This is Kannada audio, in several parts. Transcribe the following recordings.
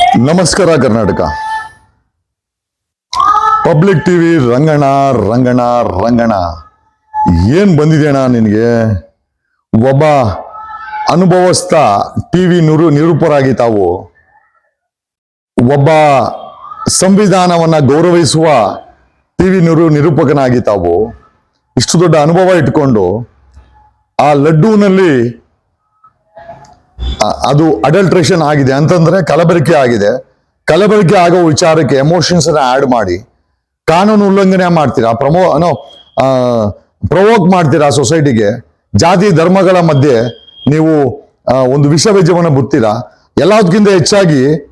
ನಮಸ್ಕಾರ ಕರ್ನಾಟಕ. ಪಬ್ಲಿಕ್ ಟಿವಿ ರಂಗಣ ರಂಗಣ ರಂಗಣ ಏನ್ ಬಂದಿದೆಯಣ್ಣ ನಿನಗೆ? ಒಬ್ಬ ಅನುಭವಸ್ಥ ಟಿವಿ ನಿರು, ನಿರೂಪರಾಗಿ ತಾವು, ಒಬ್ಬ ಸಂವಿಧಾನವನ್ನ ಗೌರವಿಸುವ ಟಿವಿ ನಿರು, ನಿರೂಪಕನಾಗಿ ತಾವು, ಇಷ್ಟು ದೊಡ್ಡ ಅನುಭವ ಇಟ್ಕೊಂಡು ಆ ಲಡ್ಡೂನಲ್ಲಿ ಅದು ಅಡಲ್ಟ್ರೇಷನ್ ಆಗಿದೆ ಅಂತಂದ್ರೆ ಕಲಬೆರಕೆ ಆಗಿದೆ. ಕಲಬೆರಕೆ ಆಗೋ ವಿಚಾರಕ್ಕೆ ಎಮೋಷನ್ಸ್ ಆ್ಯಡ್ ಮಾಡಿ. ಕಾನೂನು ಉಲ್ಲಂಘನೆ ಮಾಡ್ತೀರಾ? ಪ್ರಮೋ ಅನೋ ಪ್ರವೋಕ್ ಮಾಡ್ತೀರಾ ಸೊಸೈಟಿಗೆ ಜಾತಿ ಧರ್ಮಗಳ ಮಧ್ಯೆ ನೀವು ಒಂದು ವಿಷ ಬೀಜವನ್ನು ಬುತ್ತೀರಾ ಎಲ್ಲದಕ್ಕಿಂತ ಹೆಚ್ಚಾಗಿ,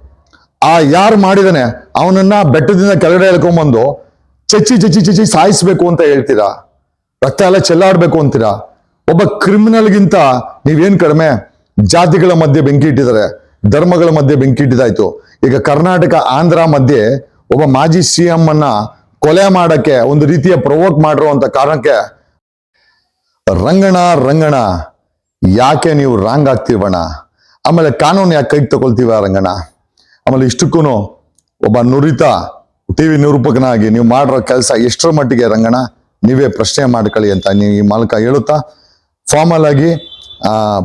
ಆ, ಯಾರು ಮಾಡಿದಾನೆ? ಅವನನ್ನ ಬೆಟ್ಟದಿಂದ ಕೆಳಗಡೆ ಎಳ್ಕೊಂಬಂದು ಚಚ್ಚಿ ಚಚ್ಚಿ ಚಚ್ಚಿ ಸಾಯಿಸ್ಬೇಕು ಅಂತ ಹೇಳ್ತೀರಾ? ರಕ್ತ ಎಲ್ಲ ಚೆಲ್ಲಾಡ್ಬೇಕು ಅಂತೀರಾ? ಒಬ್ಬ ಕ್ರಿಮಿನಲ್ಗಿಂತ ನೀವೇನು ಕಡಿಮೆ? ಜಾತಿಗಳ ಮಧ್ಯೆ ಬೆಂಕಿ ಇಟ್ಟಿದ್ದಾರೆ, ಧರ್ಮಗಳ ಮಧ್ಯೆ ಬೆಂಕಿ ಇಟ್ಟಿದಾಯ್ತು ಈಗ ಕರ್ನಾಟಕ, ಆಂಧ್ರ ಮಧ್ಯೆ ಒಬ್ಬ ಮಾಜಿ ಸಿ ಎಂ ಅನ್ನ ಕೊಲೆ ಮಾಡಕ್ಕೆ ಒಂದು ರೀತಿಯ ಪ್ರವೋಕ್ ಮಾಡಿರುವಂತ ಕಾರಣಕ್ಕೆ ರಂಗಣ ರಂಗಣ, ಯಾಕೆ ನೀವು ರಾಂಗ್ ಆಗ್ತೀವಣ್ಣ ಆಮೇಲೆ ಕಾನೂನು ಯಾಕೆ ಕೈಗೆ ತಗೊಳ್ತೀವ ರಂಗಣ? ಆಮೇಲೆ ಇಷ್ಟಕ್ಕೂ ಒಬ್ಬ ನುರಿತ ಟಿ ವಿ ನಿರೂಪಕನಾಗಿ ನೀವು ಮಾಡಿರೋ ಕೆಲಸ ಎಷ್ಟರ ಮಟ್ಟಿಗೆ ರಂಗಣ? ನೀವೇ ಪ್ರಶ್ನೆ ಮಾಡ್ಕೊಳ್ಳಿ ಅಂತ ನೀವು ಈ ಮಾಲಕ ಹೇಳುತ್ತಾ ಫಾರ್ಮಲ್ ಆಗಿ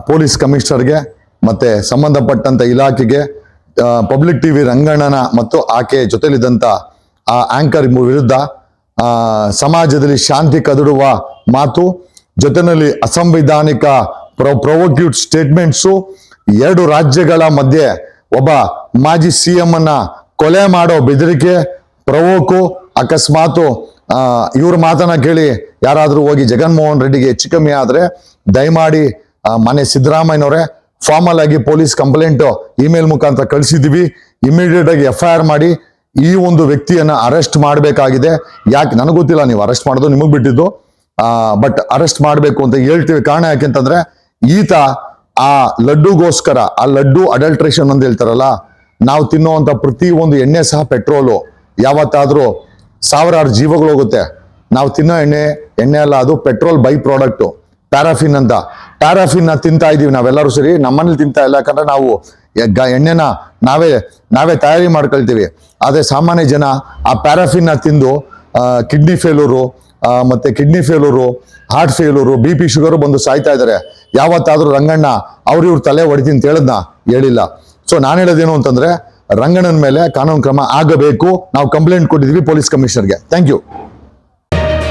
ಪೊಲೀಸ್ ಕಮಿಷನರ್ಗೆ ಮತ್ತೆ ಸಂಬಂಧಪಟ್ಟಂತ ಇಲಾಖೆಗೆ ಪಬ್ಲಿಕ್ ಟಿವಿ ರಂಗಣ್ಣನ ಮತ್ತು ಆಕೆ ಜೊತೆಲಿದ್ದಂತ ಆ ಆಂಕರ್ ವಿರುದ್ಧ ಸಮಾಜದಲ್ಲಿ ಶಾಂತಿ ಕದಡುವ ಮಾತು, ಜೊತೆನಲ್ಲಿ ಅಸಂವಿಧಾನಿಕ ಪ್ರೊ, ಪ್ರೊವೋಕ್ಯೂಟ್ ಸ್ಟೇಟ್ಮೆಂಟ್ಸು ಎರಡು ರಾಜ್ಯಗಳ ಮಧ್ಯೆ ಒಬ್ಬ ಮಾಜಿ ಸಿ ಎಂ ಅನ್ನ ಕೊಲೆ ಮಾಡೋ ಬೆದರಿಕೆ, ಪ್ರವೋಕು, ಅಕಸ್ಮಾತು ಇವ್ರ ಮಾತನ್ನ ಕೇಳಿ ಯಾರಾದರೂ ಹೋಗಿ ಜಗನ್ಮೋಹನ್ ರೆಡ್ಡಿಗೆ ಹೆಚ್ಚು ಕಮ್ಮಿ ಆದ್ರೆ ದಯಮಾಡಿ ಮನೆ ಸಿದ್ದರಾಮಯ್ಯನವರೇ ಫಾರ್ಮಲ್ ಆಗಿ ಪೊಲೀಸ್ ಕಂಪ್ಲೇಂಟ್ ಇಮೇಲ್ ಮುಖಾಂತರ ಕಳಿಸಿದ್ದೀವಿ. ಇಮಿಡಿಯೇಟ್ ಆಗಿ ಎಫ್ ಐ ಆರ್ ಮಾಡಿ, ಈ ಒಂದು ವ್ಯಕ್ತಿಯನ್ನ ಅರೆಸ್ಟ್ ಮಾಡಬೇಕಾಗಿದೆ. ಯಾಕೆ, ನನಗೆ ಗೊತ್ತಿಲ್ಲ, ನೀವು ಅರೆಸ್ಟ್ ಮಾಡೋದು ನಿಮಗೆ ಬಿಟ್ಟಿದ್ದು. ಬಟ್ ಅರೆಸ್ಟ್ ಮಾಡಬೇಕು ಅಂತ ಹೇಳ್ತೀವಿ. ಕಾರಣ ಯಾಕೆಂತಂದ್ರೆ ಈತ ಆ ಲಡ್ಡುಗೋಸ್ಕರ, ಆ ಲಡ್ಡು ಅಡಲ್ಟ್ರೇಷನ್ ಅಂತ ಹೇಳ್ತಾರಲ್ಲ, ನಾವು ತಿನ್ನುವಂತ ಪ್ರತಿ ಒಂದು ಎಣ್ಣೆ ಸಹ ಪೆಟ್ರೋಲು ಯಾವತ್ತಾದ್ರೂ ಸಾವಿರಾರು ಜೀವಗಳು ಹೋಗುತ್ತೆ. ನಾವು ತಿನ್ನೋ ಎಣ್ಣೆ ಎಣ್ಣೆ ಅಲ್ಲ, ಅದು ಪೆಟ್ರೋಲ್ ಬೈ ಪ್ರಾಡಕ್ಟು ಪ್ಯಾರಾಫಿನ್ ಅಂತ. ಪ್ಯಾರಾಫಿನ್ ತಿಂತಾ ಇದೀವಿ ನಾವೆಲ್ಲರೂ ಸರಿ. ನಮ್ಮನೇಲಿ ತಿಂತಾ ಇಲ್ಲ, ಯಾಕಂದ್ರೆ ನಾವು ಎಣ್ಣೆನ ನಾವೇ ನಾವೇ ತಯಾರಿ ಮಾಡ್ಕೊಳ್ತೀವಿ. ಆದರೆ ಸಾಮಾನ್ಯ ಜನ ಆ ಪ್ಯಾರಾಫಿನ್ ತಿಂದು ಕಿಡ್ನಿ ಫೇಲೂರು ಮತ್ತೆ kidney failure, heart failure, B P sugar ಬಂದು ಸಾಯ್ತಾ ಇದ್ದಾರೆ ಯಾವತ್ತಾದರೂ ರಂಗಣ್ಣ ಅವ್ರ ಇವ್ರ ತಲೆ ಹೊಡಿತೀನಿ ಹೇಳದ್ನ? ಹೇಳಿಲ್ಲ. ಸೊ ನಾನು ಹೇಳೋದೇನು ಅಂತಂದ್ರೆ, ರಂಗಣ್ಣನ ಮೇಲೆ ಕಾನೂನು ಕ್ರಮ ಆಗಬೇಕು. ನಾವು ಕಂಪ್ಲೇಂಟ್ ಕೊಟ್ಟಿದ್ವಿ ಪೊಲೀಸ್ ಕಮಿಷನರ್ಗೆ. Thank you